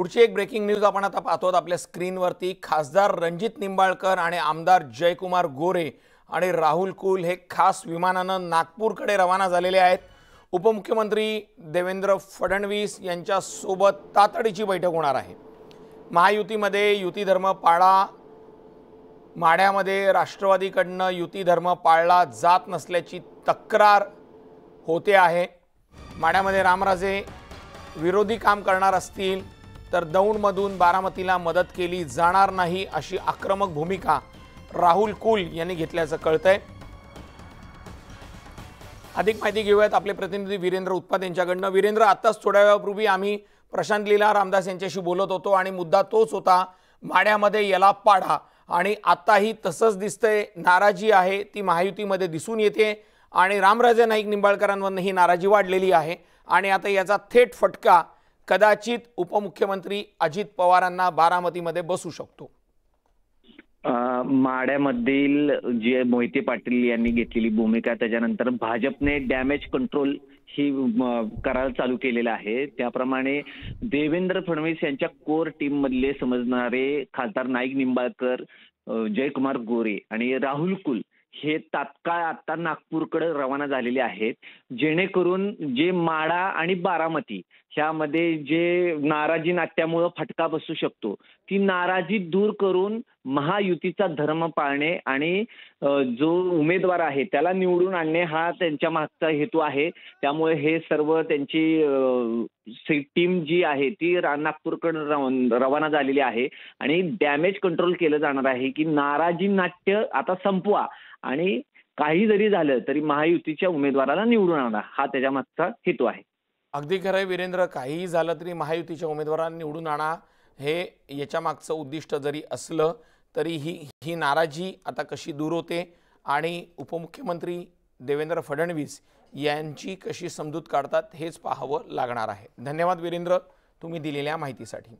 पुढची एक breaking news आपण आता पाहतो आपल्या स्क्रीनवरती खासदार रणजित निंबाळकर आणि आमदार जयकुमार गोरे आणि राहुल कुल हे खास विमानानं नागपूरकडे रवाना झालेले आहेत. उपमुख्यमंत्री देवेंद्र फडणवीस यांच्यासोबत तातडीची बैठक होणार आहे. महायुतीमध्ये युती धर्म पाळा माढ्यामध्ये राष्ट्रवादीकडनं युती धर्म पाळला जात नसल्याची तक्रार होते आहे. माढ्यामध्ये रामराजे विरोधी काम करणार असतील तर दौंडमधून बारामतीला मदत केली जाणार नाही अशी आक्रमक भूमिका राहुल कुल यांनी घेतल्याचं कळतंय. अधिक माहिती घेऊयात आपले प्रतिनिधी वीरेंद्र उत्पात यांच्याकडनं. वीरेंद्र आत्ताच थोड्या वेळापूर्वी आम्ही प्रशांत लीला रामदास यांच्याशी बोलत होतो आणि मुद्दा तोच होता माड्यामध्ये याला पाडा. आणि आताही तसंच दिसतंय नाराजी आहे ती महायुतीमध्ये दिसून येते आणि रामराजे नाईक निंबाळकरांवरनं ही नाराजी वाढलेली आहे. आणि आता याचा थेट फटका कदाचित उपमुख्यमंत्री अजित पवारांना बारामतीमध्ये बसू शकतो. माड्यामधील जे मोहिते पाटील यांनी घेतलेली भूमिका त्याच्यानंतर भाजपने डॅमेज कंट्रोल ही करायला चालू केलेला आहे. त्याप्रमाणे देवेंद्र फडणवीस यांच्या कोर टीम मधले समजणारे खासदार नाईक निंबाळकर जयकुमार गोरे आणि राहुल कुल हे तात्काळ आता नागपूरकडे रवाना झालेले आहेत. जेणेकरून जे माडा आणि बारामती ह्यामध्ये जे नाराजी नाट्यामुळं फटका बसू शकतो. ती नाराजी दूर करून महायुतीचा धर्म पाळणे आणि जो उमेदवार आहे त्याला निवडून आणणे हा त्यांच्या मागचा हेतू आहे. त्यामुळे हे सर्व त्यांची टीम जी आहे ती नागपूरकडे रवाना झालेली आहे. आणि डॅमेज कंट्रोल केलं जाणार आहे की नाराजी नाट्य आता संपवा. आणि काही जरी झालं तरी महायुतीच्या उमेदवाराला निवडून आणा हा त्याच्या मागचा हेतू आहे. अगदी खरं आहे वीरेंद्र काहीही झालं तरी महायुतीच्या उमेदवारांना निवडून आणा हे याच्या मागचं उद्दिष्ट जरी असलं तरी ही ही नाराजी आता कशी दूर होते आणि उपमुख्यमंत्री देवेंद्र फडणवीस यांची कशी समजूत काढतात हेच पाहावं लागणार आहे. धन्यवाद वीरेंद्र तुम्ही दिलेल्या माहितीसाठी.